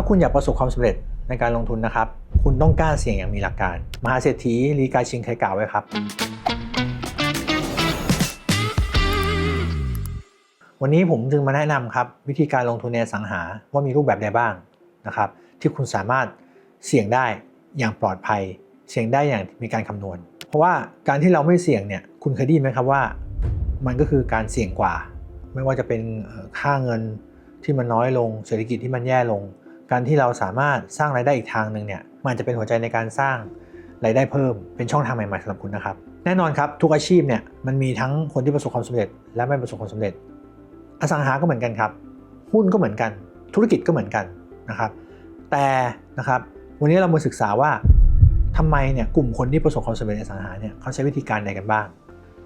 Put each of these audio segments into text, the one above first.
ถ้าคุณอยากประสบความสำเร็จในการลงทุนนะครับ คุณต้องกล้าเสี่ยงอย่างมีหลักการ มหาเศรษฐีลีกาชิงเคยกล่าวไว้ครับ วันนี้ผมจึงมาแนะนำครับ วิธีการลงทุนในสังหาว่ามีรูปแบบใดบ้างนะครับ ที่คุณสามารถเสี่ยงได้อย่างปลอดภัย เสี่ยงได้อย่างมีการคำนวณ เพราะว่าการที่เราไม่เสี่ยงเนี่ยคุณเคยได้ยินไหมครับว่า มันก็คือการเสี่ยงกว่า ไม่ว่าจะเป็นค่าเงินที่มันน้อยลงเศรษฐกิจที่มันแย่ลง การที่เราสามารถสร้างรายได้อีกทางหนึ่งเนี่ยมันจะเป็นหัวใจในการสร้างรายได้เพิ่มเป็นช่องทางใหม่ๆสำหรับคุณนะครับ แน่นอนครับทุกอาชีพเนี่ยมันมีทั้งคนที่ประสบความสำเร็จ และไม่ประสบความสำเร็จ อสังหาก็เหมือนกันครับ หุ้นก็เหมือนกัน ธุรกิจก็เหมือนกันนะครับ แต่นะครับวันนี้เรามาศึกษาว่าทำไมเนี่ยกลุ่มคนที่ประสบความสำเร็จในอสังหาเนี่ยเขาใช้วิธีการใดกันบ้าง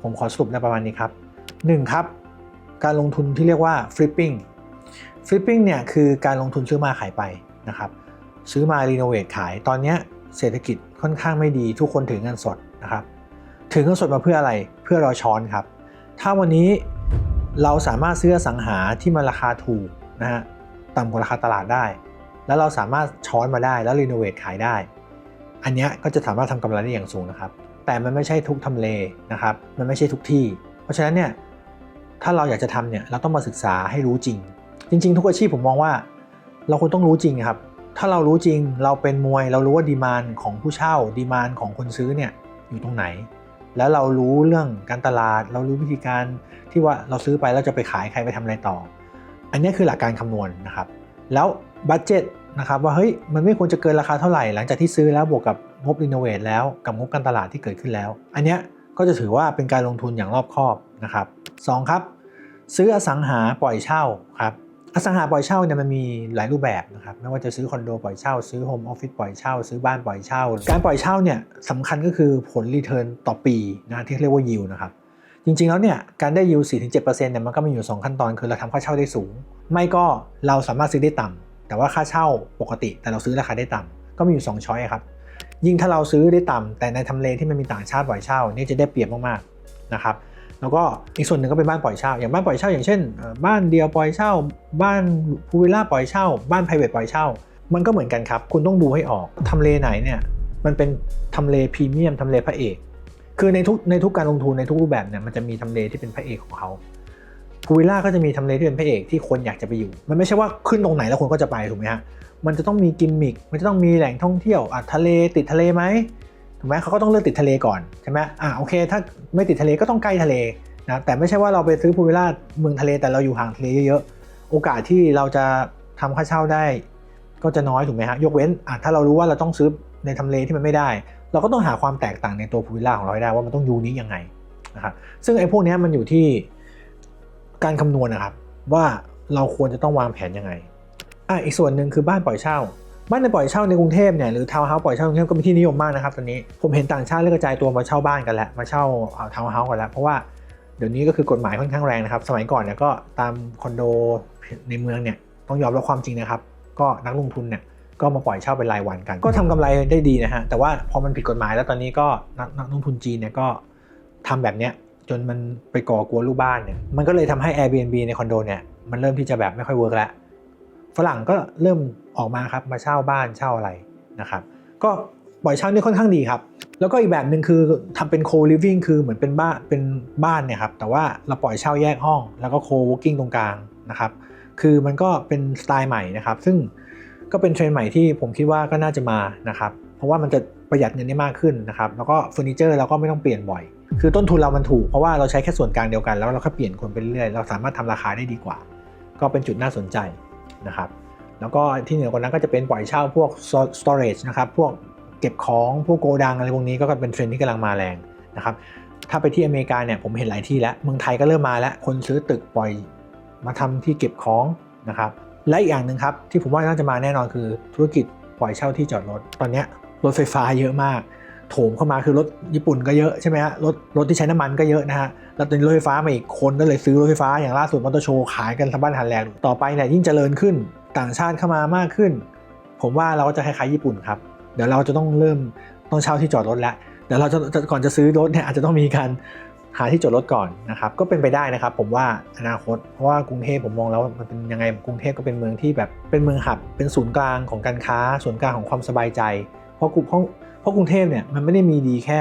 ผมขอสรุปในประมาณนี้ครับ 1. ครับ การลงทุนที่เรียกว่า flipping flipping เนี่ยคือการลงทุนซื้อมาขายไปนะครับซื้อมารีโนเวทขายตอนนี้เศรษฐกิจค่อนข้างไม่ดีทุกคนถือเงินสดนะครับถือเงินสดมาเพื่ออะไรเพื่อรอช้อนครับ ถ้าวันนี้เราสามารถซื้อสังหาที่มันราคาถูกนะฮะต่ำกว่าราคาตลาดได้ แล้วเราสามารถช้อนมาได้แล้วรีโนเวทขายได้ อันนี้ก็จะสามารถทำกำไรได้อย่างสูงนะครับ แต่มันไม่ใช่ทุกทำเลนะครับมันไม่ใช่ทุกที่ เพราะฉะนั้นเนี่ยถ้าเราอยากจะทำเนี่ยเราต้องมาศึกษาให้รู้จริง จริง ๆ ทุกอาชีพผมมองว่า เราควรต้องรู้จริงครับ ถ้าเรารู้จริงเราเป็นมวย เรารู้ว่าดีมานของผู้เช่าดีมานของคนซื้อเนี่ยอยู่ตรงไหน แล้วเรารู้เรื่องการตลาด เรารู้วิธีการที่ว่าเราซื้อไปแล้วจะไปขายใครไปทำอะไรต่อ อันนี้คือหลักการคำนวณนะครับ แล้วบัตเจ็ตนะครับว่าเฮ้ยมันไม่ควรจะเกินราคาเท่าไหร่หลังจากที่ซื้อแล้วบวกกับงบรีโนเวทแล้วกับงบการตลาดที่เกิดขึ้นแล้ว อันนี้ก็จะถือว่าเป็นการลงทุนอย่างรอบคอบนะครับสองครับ ซื้ออสังหาปล่อยเช่าครับ อสังหาปล่อยเช่าเนี่ยมันมีหลายรูปแบบนะครับไม่ว่าจะซื้อคอนโดปล่อยเช่า ซื้อโฮมออฟฟิศปล่อยเช่า ซื้อบ้านปล่อยเช่า การปล่อยเช่าเนี่ยสำคัญก็คือผลรีเทิร์นต่อปีนะที่เรียกว่ายิวนะครับจริงๆแล้วเนี่ยการได้ยิว4-7%เนี่ยมันก็มีอยู่ 2 ขั้นตอนคือเราทำค่าเช่าได้สูง ไม่ก็เราสามารถซื้อได้ต่ำแต่ว่าค่าเช่าปกติ แต่เราซื้อราคาได้ต่ำก็มีอยู่2ช้อยครับยิ่งถ้าเราซื้อได้ต่ำแต่ในทำเลที่มันมีต่างชาติปล่อยเช่านี่จะได้เปรียบมากๆนะครับ แล้วก็อีกส่วนหนึ่งก็เป็นบ้านปล่อยเช่า อย่างบ้านปล่อยเช่า อย่างเช่น บ้านเดียวปล่อยเช่า บ้านพูวิลล่าปล่อยเช่า บ้านไพรเวทปล่อยเช่า มันก็เหมือนกันครับ คุณต้องดูให้ออกทำเลไหนเนี่ยมันเป็นทำเลพรีเมียมทำเลพระเอก คือในทุกในทุกการลงทุนในทุกรูปแบบเนี่ยมันจะมีทำเลที่เป็นพระเอกของเขาพูวิลล่าก็จะมีทำเลที่เป็นพระเอกที่คนอยากจะไปอยู่ มันไม่ใช่ว่าขึ้นตรงไหนแล้วคนก็จะไปถูกไหมฮะมันจะต้องมีกิมมิคมันจะต้องมีแหล่งท่องเที่ยวอะทะเลติดทะเลไหม ถูกไหมเขาก็ต้องเลือกติดทะเลก่อนใช่ไหมอะโอเคถ้าไม่ติดทะเลก็ต้องใกล้ทะเลนะแต่ไม่ใช่ว่าเราไปซื้อพูวิลล่าเมืองทะเลแต่เราอยู่ห่างทะเลเยอะๆโอกาสที่เราจะทำค่าเช่าได้ ก็จะน้อยถูกไหมฮะยกเว้นอะถ้าเรารู้ว่าเราต้องซื้อในทำเลที่มันไม่ได้ เราก็ต้องหาความแตกต่างในตัวพูวิลล่าของเราให้ได้ว่ามันต้องยูนิคยังไงนะครับซึ่งไอ้พวกนี้มันอยู่ที่การคำนวณนะครับว่าเราควรจะต้องวางแผนยังไงอะอีกส่วนหนึ่งคือบ้านปล่อยเช่า บ้านในปล่อยเช่าในกรุงเทพเนี่ยหรือทาวน์เฮาส์ปล่อยเช่ากรุงเทพก็เป็นที่นิยมมากนะครับตอนนี้ผมเห็นต่างชาติเริ่มกระจายตัวมาเช่าบ้านกันแล้วมาเช่าทาวน์เฮาส์กันแล้วเพราะว่าเดี๋ยวนี้ก็คือกฎหมายค่อนข้างแรงนะครับสมัยก่อนเนี่ยก็ตามคอนโดในเมืองเนี่ยต้องยอมรับความจริงนะครับ ก็นักลงทุนเนี่ยก็มาปล่อยเช่าเป็นรายวันกัน ก็ทำกำไรได้ดีนะฮะแต่ว่าพอมันผิดกฎหมายแล้วตอนนี้ก็นักนักลงทุนจีนเนี่ยก็ทำแบบเนี้ยจนมันไปก่อกวนลูกบ้านเนี่ยมันก็เลยทำให้ Airbnb ในคอนโดเนี่ยมันเริ่มที่จะแบบไม่ค่อยเวิร์กแล้ว ฝรั่งก็เริ่มออกมาครับมาเช่าบ้านเช่าอะไรนะครับก็ปล่อยเช่านี่ค่อนข้างดีครับ แล้วก็อีกแบบหนึ่งคือทำเป็น co-living คือเหมือนเป็นบ้านเป็นบ้านเนี่ยครับแต่ว่าเราปล่อยเช่าแยกห้อง แล้วก็ co-working ตรงกลางนะครับคือมันก็เป็นสไตล์ใหม่นะครับ ซึ่งก็เป็นเทรนด์ใหม่ที่ผมคิดว่าก็น่าจะมานะครับเพราะว่ามันจะประหยัดเงินได้มากขึ้นนะครับแล้วก็เฟอร์นิเจอร์เราก็ไม่ต้องเปลี่ยนบ่อย คือต้นทุนเรามันถูกเพราะว่าเราใช้แค่ส่วนกลางเดียวกันแล้วเราแค่เปลี่ยนคนไปเรื่อยเราสามารถทำราคาได้ดีกว่า ก็เป็นจุดน่าสนใจ นะครับแล้วก็ที่เหนือกว่านั้นก็จะเป็นปล่อยเช่าพวก storage นะครับพวกเก็บของพวกโกดังอะไรพวกนี้ก็เป็นเทรนด์ที่กำลังมาแรงนะครับถ้าไปที่อเมริกาเนี่ยผมเห็นหลายที่แล้วเมืองไทยก็เริ่มมาแล้วคนซื้อตึกปล่อยมาทำที่เก็บของนะครับและอีกอย่างหนึ่งครับที่ผมว่าน่าจะมาแน่นอนคือธุรกิจปล่อยเช่าที่จอดรถ ตอนนี้รถไฟฟ้าเยอะมาก โถมเข้ามาคือรถญี่ปุ่นก็เยอะใช่ไหมฮะรถรถที่ใช้น้ำมันก็เยอะนะฮะแล้วตอนนี้รถไฟฟ้ามาอีกคนก็เลยซื้อรถไฟฟ้าอย่างล่าสุดมอเตอร์โชว์ขายกันทั้งบ้านทันแลนด์ต่อไปเนี่ยยิ่งเจริญขึ้นต่างชาติเข้ามามากขึ้น ผมว่าเราก็จะคล้ายๆญี่ปุ่นครับเดี๋ยวเราจะต้องเริ่มต้องเช่าที่จอดรถแล้วเดี๋ยวเราจะก่อนจะซื้อรถเนี่ยอาจจะต้องมีการหาที่จอดรถก่อนนะครับก็เป็นไปได้นะครับ ผมว่าอนาคตเพราะว่ากรุงเทพผมมองแล้วมันเป็นยังไงกรุงเทพก็เป็นเมืองที่แบบเป็นเมืองหับเป็นศูนย์กลางของการค้าศูนย์กลางของความสบายใจ เพราะกรุเพราะ เพราะกรุงเทพเนี่ยมันไม่ได้มีดีแค่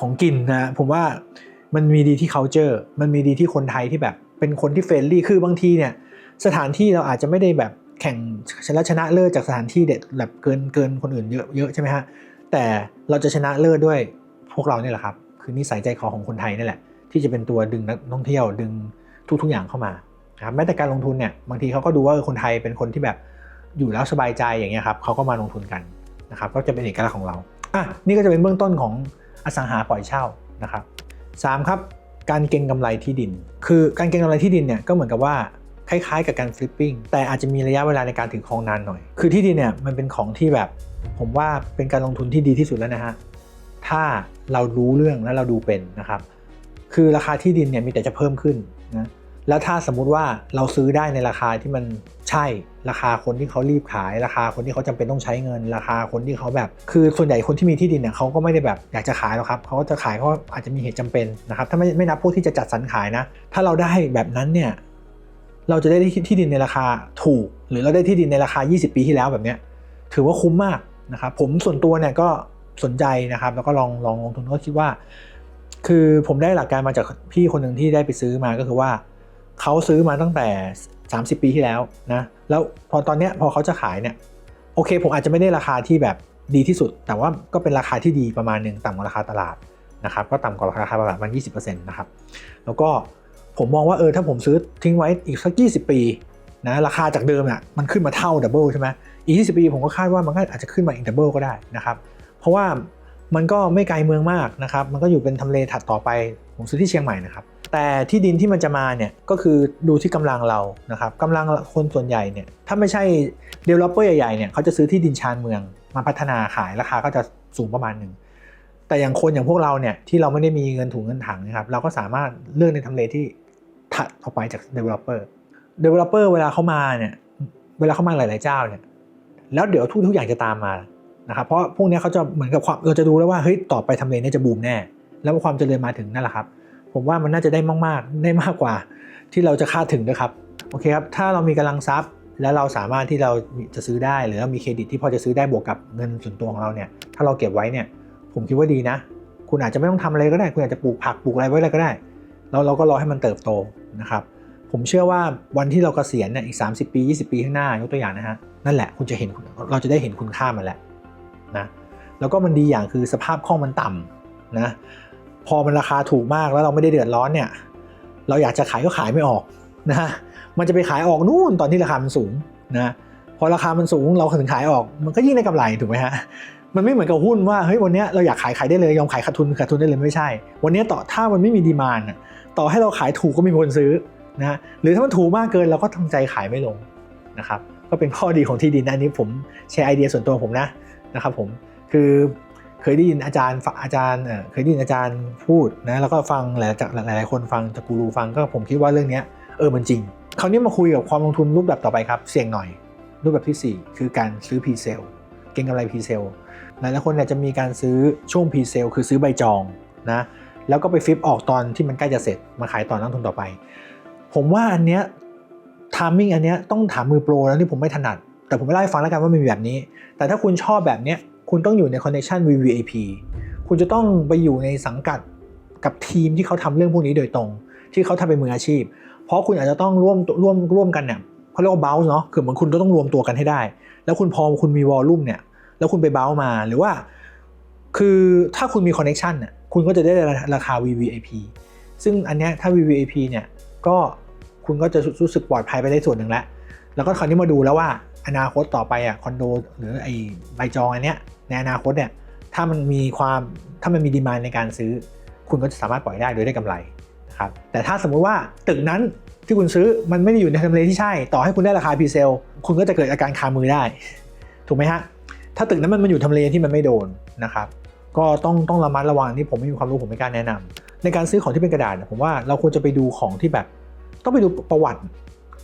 ของกินนะผมว่ามันมีดีที่ culture มันมีดีที่คนไทยที่แบบเป็นคนที่เฟรนลี่คือบางทีเนี่ยสถานที่เราอาจจะไม่ได้แบบแข่งชนะชนะเลิศจากสถานที่เด็ดแบบเกินเกินคนอื่นเยอะเยอะใช่ไหมฮะแต่เราจะชนะเลิศด้วยพวกเราเนี่ยแหละครับ คือนิสัยใจคอของคนไทยนี่แหละ ที่จะเป็นตัวดึงนักท่องเที่ยวดึงทุกๆอย่างเข้ามานะครับแม้แต่การลงทุนเนี่ยบางทีเขาก็ดูว่าคนไทยเป็นคนที่แบบอยู่แล้วสบายใจอย่างเงี้ยครับเขาก็มาลงทุนกันนะครับก็จะเป็นเอกลักษณ์ของเรา อะนี่ก็จะเป็นเบื้องต้นของอสังหาปล่อยเช่านะครับสามครับการเก็งกำไรที่ดิน คือการเก็งกำไรที่ดินเนี่ยก็เหมือนกับว่าคล้ายๆ กับการฟลิปปิ้งแต่อาจจะมีระยะเวลาในการถือครองนานหน่อย คือที่ดินเนี่ยมันเป็นของที่แบบ ผมว่าเป็นการลงทุนที่ดีที่สุดแล้วนะฮะถ้าเรารู้เรื่องและเราดูเป็นนะครับ คือราคาที่ดินเนี่ยมีแต่จะเพิ่มขึ้นนะ แล้วถ้าสมมุติว่าเราซื้อได้ในราคาที่มันใช่ราคาคนที่เขารีบขาย ราคาคนที่เขาจำเป็นต้องใช้เงิน ราคาคนที่เขาแบบ คือส่วนใหญ่คนที่มีที่ดินเนี่ยเขาก็ไม่ได้แบบอยากจะขายหรอกครับเขาก็จะขายเขาอาจจะมีเหตุจำเป็นนะครับถ้าไม่ไม่นับพวกที่จะจัดสรรขายนะ ถ้าเราได้แบบนั้นเนี่ยเราจะได้ที่ดินในราคาถูก หรือเราได้ที่ดินในราคา 20 ปีที่แล้วแบบเนี้ยถือว่าคุ้มมากนะครับผมส่วนตัวเนี่ยก็สนใจนะครับ แล้วก็ลองลองลงทุนก็คิดว่า คือผมได้หลักการมาจากพี่คนหนึ่งที่ได้ไปซื้อมาก็คือว่า เขาซื้อมาตั้งแต่ 30 ปีที่แล้วนะแล้วพอตอนเนี้ยพอเขาจะขายเนี่ยโอเค ผมอาจจะไม่ได้ราคาที่แบบดีที่สุด แต่ว่าก็เป็นราคาที่ดีประมาณหนึ่งต่ำกว่าราคาตลาดนะครับก็ต่ำกว่าราคาตลาดประมาณ20%นะครับแล้วก็ผมมองว่าเออถ้าผมซื้อทิ้งไว้อีกสัก 20 ปีนะราคาจากเดิมเนี่ยมันขึ้นมาเท่าดับเบิลใช่ไหมอีก 20 ปีผมก็คาดว่ามันก็อาจจะขึ้นมาอีกดับเบิลก็ได้นะครับเพราะว่ามันก็ไม่ไกลเมืองมากนะครับมันก็อยู่เป็นทำเลถัดต่อไปผมซื้อที่เชียงใหม่นะครับ แต่ที่ดินที่มันจะมาเนี่ยก็คือดูที่กำลังเรานะครับกำลังคนส่วนใหญ่เนี่ยถ้าไม่ใช่ developer ใหญ่ๆเนี่ยเขาจะซื้อที่ดินชานเมือง มาพัฒนาขายราคาก็จะสูงประมาณหนึ่งแต่อย่างคนอย่างพวกเราเนี่ยที่เราไม่ได้มีเงินถุงเงินถังนะครับเราก็สามารถเลือกในทำเลที่ถัดออกไปจาก developer developer เวลาเขามาเนี่ยเวลาเขามาหลาย ๆ เจ้าเนี่ยแล้วเดี๋ยวทุกทุกอย่างจะตามมานะครับเพราะพวกนี้เขาจะเหมือนกับความเราจะดูแล้วว่าเฮ้ยต่อไปทำเลนี้จะบูมแน่ แล้วความเจริญมาถึงนั่นแหละครับ ผมว่ามันน่าจะได้มากๆ ได้มากกว่าที่เราจะคาดถึงนะครับ โอเคครับ ถ้าเรามีกำลังทรัพย์ แล้วเราสามารถที่เราจะซื้อได้ หรือเรามีเครดิตที่พอจะซื้อได้บวกกับเงินส่วนตัวของเราเนี่ย ถ้าเราเก็บไว้เนี่ย ผมคิดว่าดีนะ คุณอาจจะไม่ต้องทำอะไรก็ได้ คุณอาจจะปลูกผักปลูกอะไรไว้เลยก็ได้ แล้วเราก็รอให้มันเติบโตนะครับ ผมเชื่อว่าวันที่เรากเกษียณเนี่ยอีก 30 ปี 20 ปีข้างหน้ายกตัวอย่างนะฮะ นั่นแหละคุณจะเห็น เราจะได้เห็นคุณค่ามันแหละนะ แล้วก็มันดีอย่างคือสภาพคล่องมันต่ำนะ พอมันราคาถูกมากแล้วเราไม่ได้เดือดร้อนเนี่ย เราอยากจะขายก็ขายไม่ออกนะฮะมันจะไปขายออกนู่นตอนที่ราคามันสูงนะพอราคามันสูงเราถึงขายออก มันก็ยิ่งได้กำไรถูกไหมฮะมันไม่เหมือนกับหุ้นว่าเฮ้ยวันนี้เราอยากขายขายได้เลยยอมขายขาดทุนขาดทุนได้เลยไม่ใช่ วันนี้ต่อถ้ามันไม่มีดีมานต่อให้เราขายถูกก็มีคนซื้อนะหรือถ้ามันถูกมากเกินเราก็ทำใจขายไม่ลงนะครับก็เป็นข้อดีของที่ดินนะอันนี้ผมแชร์ไอเดียส่วนตัวผมนะนะครับผมคือ เคยได้ยินอาจารย์อาจารย์เคยได้ยินอาจารย์พูดนะแล้วก็ฟังหลายจากหลายๆคนฟังจากกูรูฟังก็ผมคิดว่าเรื่องนี้เออมันจริงคราวนี้มาคุยกับความลงทุนรูปแบบต่อไปครับ เสี่ยงหน่อย รูปแบบที่ 4 คือการซื้อ p ีเซลเก็งกำไร p ีเซลหลายๆคนเนี่ยจะมีการซื้อช่วง p ีเซลคือซื้อใบจองนะแล้วก็ไปฟิปออกตอนที่มันใกล้จะเสร็จมาขายตอนนักทุนต่อไป ผมว่าอันเนี้ยทามมิ่งอันเนี้ยต้องถามมือโปรแล้วที่ผมไม่ถนัด แต่ผมไม่เล่าให้ฟังแล้วกันว่ามันมีแบบนี้ แต่ถ้าคุณชอบแบบเนี้ย คุณต้องอยู่ในคอนเนคชัน VVIP คุณจะต้องไปอยู่ในสังกัดกับทีมที่เขาทำเรื่องพวกนี้โดยตรง ที่เขาทำเป็นมืออาชีพ เพราะคุณอาจจะต้องร่วมร่วมร่วมกันเนี่ยเขาเรียกว่า bounce เนาะคือเหมือนคุณก็ต้องรวมตัวกันให้ได้ แล้วคุณพอคุณมีวอลลุ่มเนี่ยแล้วคุณไป bounce มาหรือว่า คือถ้าคุณมีคอนเนคชันเนี่ยคุณก็จะได้ราคา VVIP ซึ่งอันเนี้ยถ้า VVIP เนี่ยก็คุณก็จะรู้สึกปลอดภัยไปได้ส่วนหนึ่งแล้วแล้วก็คราวนี้มาดูแล้วว่าอนาคตต่อไปอะคอนโดหรือไอ้ใบจองอันเนี้ย ในอนาคตเนี่ยถ้ามันมีความถ้ามันมีดีมานในการซื้อ คุณก็จะสามารถปล่อยได้โดยได้กำไรนะครับแต่ถ้าสมมุติว่าตึกนั้นที่คุณซื้อมันไม่ได้อยู่ในทำเลที่ใช่ ต่อให้คุณได้ราคาพรีเซลคุณก็จะเกิดอาการคามือได้ ถูกไหมฮะถ้าตึกนั้นมันมาอยู่ทำเลที่มันไม่โดนนะครับก็ต้องต้องระมัดระวังที่ผมไม่มีความรู้ผมไม่กล้าแนะนำในการซื้อของที่เป็นกระดาษผมว่าเราควรจะไปดูของที่แบบ ต้องไปดูประวัติ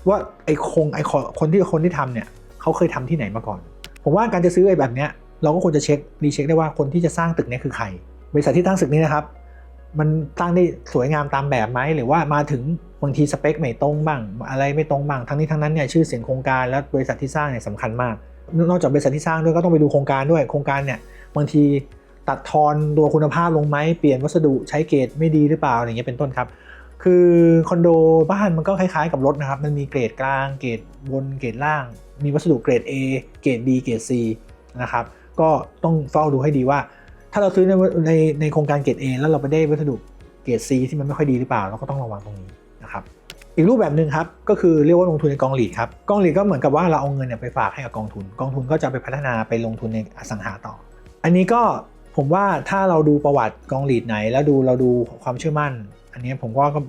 ว่าไอ้คงไอ้คนที่คนที่ทำเนี่ยเขาเคยทำที่ไหนมาก่อน ผมว่าการจะซื้อไอ้แบบเนี้ย เราก็ควรจะเช็ครีเช็คได้ว่าคนที่จะสร้างตึกนี้คือใคร บริษัทที่ตั้งตึกนี้นะครับ มันตั้งได้สวยงามตามแบบไหมหรือว่ามาถึงบางทีสเปคไม่ตรงบ้าง อะไรไม่ตรงบ้างทั้งนี้ทั้งนั้นเนี่ยชื่อเสียงโครงการและบริษัทที่สร้างเนี่ยสำคัญมาก นอกจากบริษัทที่สร้างด้วยก็ต้องไปดูโครงการด้วยโครงการเนี่ยบางทีตัดทอนตัวคุณภาพลงไหมเปลี่ยนวัสดุใช้เกรดไม่ดีหรือเปล่าอย่างเงี้ยเป็นต้นครับ คือคอนโดบ้านมันก็คล้ายๆกับรถนะครับ มันมีเกรดกลาง เกรดบนเกรดล่าง มีวัสดุเกรด A เกรด B เกรด C นะครับ ก็ต้องเฝ้าดูให้ดีว่า ถ้าเราซื้อในในในโครงการเกรด A แล้วเราไปได้วัสดุเกรด C ที่มันไม่ค่อยดีหรือเปล่าเราก็ต้องระวังตรงนี้นะครับอีกรูปแบบหนึ่งครับก็คือเรียกว่าลงทุนในกองหลีดครับกองหลีดก็เหมือนกับว่าเราเอาเงินเนี่ยไปฝากให้กับกองทุน กองทุนก็จะไปพัฒนาไปลงทุนในอสังหาต่อ อันนี้ก็ผมว่าถ้าเราดูประวัติกองหลีดไหน แล้วดูเราดูความเชื่อมั่น อันนี้ผมว่าก็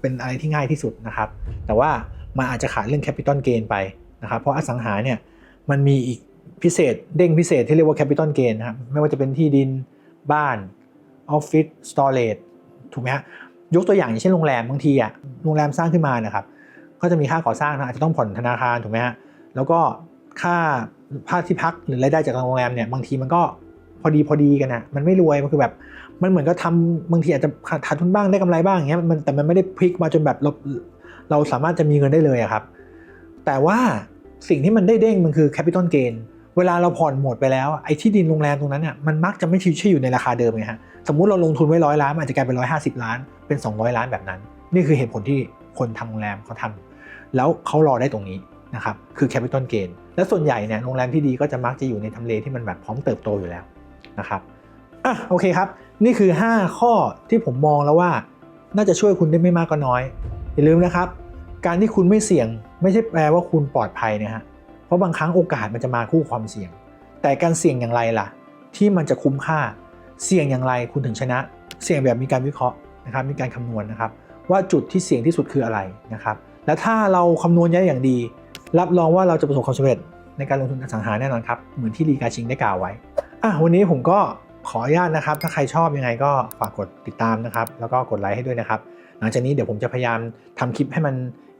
เป็นอะไรที่ง่ายที่สุดนะครับ แต่ว่ามันอาจจะขาดเรื่องแคปิตอลเกนไปนะครับเพราะอสังหาเนี่ยมันมีอีก พิเศษ เด้งพิเศษที่เรียกว่าแคปิตอลเกนนะครับไม่ว่าจะเป็นที่ดินบ้านออฟฟิศสตอเรจถูกไหมฮะยกตัวอย่างอย่างเช่นโรงแรมบางทีอะโรงแรมสร้างขึ้นมานะครับก็จะมีค่าก่อสร้างนะอาจจะต้องผ่อนธนาคารถูกไหมฮะแล้วก็ค่าค่าที่พักหรือรายได้จากโรงแรมเนี่ยบางทีมันก็พอดีพอดีกันนะมันไม่รวยมันคือแบบมันเหมือนก็ทำบางทีอาจจะขาดทุนบ้างได้กำไรบ้างอย่างเงี้ยมันแต่มันไม่ได้พลิกมาจนแบบเราเราสามารถจะมีเงินได้เลยอะครับ แต่ว่าสิ่งที่มันได้เด้งมันคือแคปิตอลเกน เวลาเราผ่อนหมดไปแล้วไอ้ที่ดินโรงแรมตรงนั้นเนี่ยมันมักจะไม่ใช่อยู่ในราคาเดิมไงฮะสมมุติเราลงทุนไว้ร้อยล้านอาจจะกลายเป็นร้อยห้าสิบล้านเป็น 200 ล้านแบบนั้น นี่คือเหตุผลที่คนทำโรงแรมเขาทำแล้วเขารอได้ตรงนี้นะครับคือแคปิตอลเกนและส่วนใหญ่เนี่ยโรงแรมที่ดีก็จะมักจะอยู่ในทำเลที่มันแบบพร้อมเติบโตอยู่แล้วนะครับอะโอเคครับ นี่คือ 5 ข้อที่ผมมองแล้วว่า น่าจะช่วยคุณได้ไม่มากก็น้อย อย่าลืมนะครับ การที่คุณไม่เสี่ยงไม่ใช่แปลว่าคุณปลอดภัยนะฮะ เพราะบางครั้งโอกาสมันจะมาคู่ความเสี่ยง แต่การเสี่ยงอย่างไรล่ะ ที่มันจะคุ้มค่า เสี่ยงอย่างไรคุณถึงชนะ เสี่ยงแบบมีการวิเคราะห์นะครับ มีการคำนวณนะครับ ว่าจุดที่เสี่ยงที่สุดคืออะไรนะครับ และถ้าเราคำนวณได้อย่างดี รับรองว่าเราจะประสบความสำเร็จในการลงทุนอสังหาแน่นอนครับ เหมือนที่ลีกาชิงได้กล่าวไว้อะวันนี้ผมก็ ขออนุญาตนะครับ ถ้าใครชอบยังไงก็ฝากกดติดตามนะครับ แล้วก็กดไลค์ให้ด้วยนะครับ หลังจากนี้เดี๋ยวผมจะพยายามทำคลิปให้มัน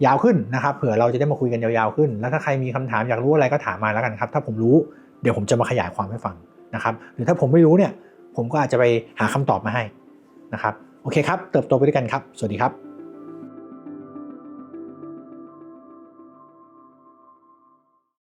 ยาวขึ้นนะครับ เผื่อเราจะได้มาคุยกันยาวๆขึ้น แล้วถ้าใครมีคำถามอยากรู้อะไรก็ถามมาแล้วกันครับ ถ้าผมรู้เดี๋ยวผมจะมาขยายความให้ฟังนะครับ หรือถ้าผมไม่รู้เนี่ย ผมก็อาจจะไปหาคำตอบมาให้นะครับ โอเคครับ เติบโตไปด้วยกันครับ สวัสดีครับ